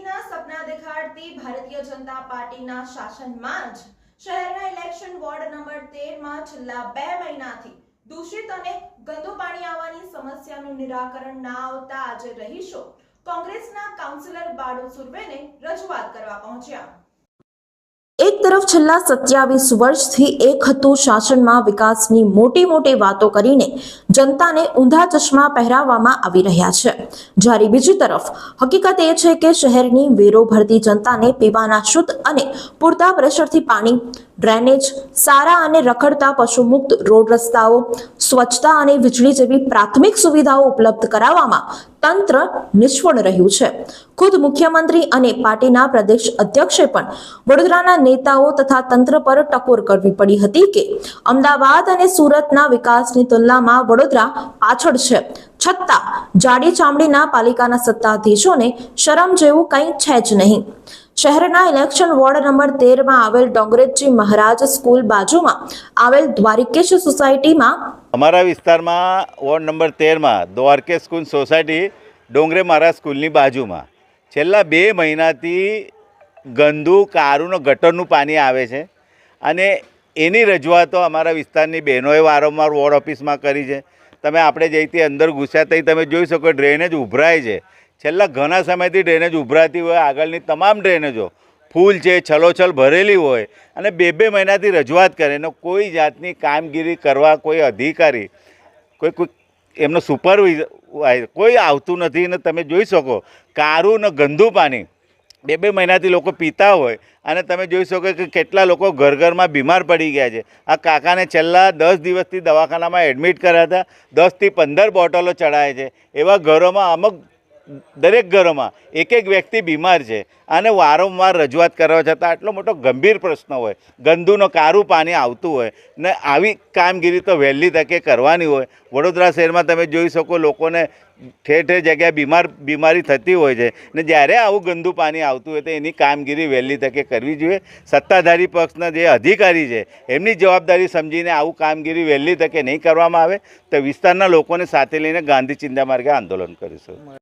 સિદ્ધિના સપના દેખાડતી ભારતીય જનતા પાર્ટીના શાસનમાં જ શહેરના ઇલેક્શન વોર્ડ નંબર તેરમાં છેલ્લા બે મહિનાથી દૂષિત અને ગંદુ પાણી આવવાની સમસ્યાનું નિરાકરણ ના આવતા આજે રહીશો કોંગ્રેસના કાઉન્સિલર બાળુ સુર્વેને રજૂઆત કરવા પહોંચ્યા. એક તરફ છેલ્લા સત્યાવીસ વર્ષથી એક હતું શાસનમાં વિકાસની મોટી મોટી વાતો કરીને જનતાને ઊંધા ચશ્મા પહેરાવવામાં આવી રહ્યા છે. જ્યારે બીજી તરફ હકીકત એ છે કે શહેરની વેરો ભરતી જનતાને પીવાના શુદ્ધ અને પૂરતા પ્રેશરથી પાણી, ડ્રેનેજ, સારા અને રખડતા પશુમુક્ત રોડ રસ્તાઓ, સ્વચ્છતા અને વીજળી જેવી પ્રાથમિક સુવિધાઓ ઉપલબ્ધ કરાવવામાં તંત્ર નિષ્ફળ રહ્યું છે. ખુદ મુખ્યમંત્રી અને પાર્ટીના પ્રદેશ અધ્યક્ષે પણ વડોદરાના નેતાઓ તથા તંત્ર પર ટકોર કરવી પડી હતી કે અમદાવાદ અને સુરતના વિકાસની તુલનામાં વડોદરા પાછળ છે. છતાં જાડી ચામડીના પાલિકાના સત્તાધીશોને શરમ જેવું કંઈ છે જ નહીં. શહેરના ઇલેક્શન વોર્ડ નંબર તેરમાં આવેલ ડોંગરેજી મહારાજ સ્કૂલ બાજુમાં આવેલ દ્વારિકેશ સોસાયટીમાં અમારા વિસ્તારમાં વોર્ડ નંબર તેરમાં દ્વારકે સ્કૂલ સોસાયટી ડોંગરે મારા સ્કૂલની બાજુમાં. છેલ્લા બે મહિનાથી ગંદુ, કારુનો, ગટરનું પાણી આવે છે અને એની રજૂઆતો અમારા વિસ્તારની બહેનોએ વારંવાર વોર્ડ ઓફિસમાં કરી છે. તમે આપણે જઈથી અંદર ઘૂસ્યા તઈ તમે જોઈ શકો ડ્રેનેજ ઉભરાય છે. છેલ્લા ઘણા સમયથી ડ્રેનેજ ઉભરાતી હોય, આગળની તમામ ડ્રેનેજો ફૂલ છે છલોછલ ભરેલી હોય અને બે બે મહિનાથી રજૂઆત કરે, એનો કોઈ જાતની કામગીરી કરવા કોઈ અધિકારી, કોઈ કોઈ એમનો સુપરવાઇઝર કોઈ આવતું નથી ને તમે જોઈ શકો, કારું ને ગંદુ પાણી. બે બે મહિનાથી લોકો પીતા હોય અને તમે જોઈ શકો કે કેટલા લોકો ઘર ઘરમાં બીમાર પડી ગયા છે. આ કાકાને છેલ્લા દસ દિવસથી દવાખાનામાં એડમિટ કર્યા હતા, દસથી પંદર બોટલો ચડાય છે. એવા ઘરોમાં અમુક દરેક ઘરોમાં એક એક વ્યક્તિ બીમાર છે અને વારંવાર રજૂઆત કરવા છતાં આટલો મોટો ગંભીર પ્રશ્ન હોય, ગંદુનો કારું પાણી આવતું હોય ને આવી કામગીરી તો વહેલી તકે કરવાની હોય. વડોદરા શહેરમાં તમે જોઈ શકો લોકોને ઠેર ઠેર જગ્યાએ બીમાર, બીમારી થતી હોય છે ને જ્યારે આવું ગંદુ પાણી આવતું હોય તો એની કામગીરી વહેલી તકે કરવી જોઈએ. સત્તાધારી પક્ષના જે અધિકારી છે એમની જવાબદારી સમજીને આવું કામગીરી વહેલી તકે નહીં કરવામાં આવે તો વિસ્તારના લોકોને સાથે લઈને ગાંધી ચિંતા માર્ગે આંદોલન કરીશું.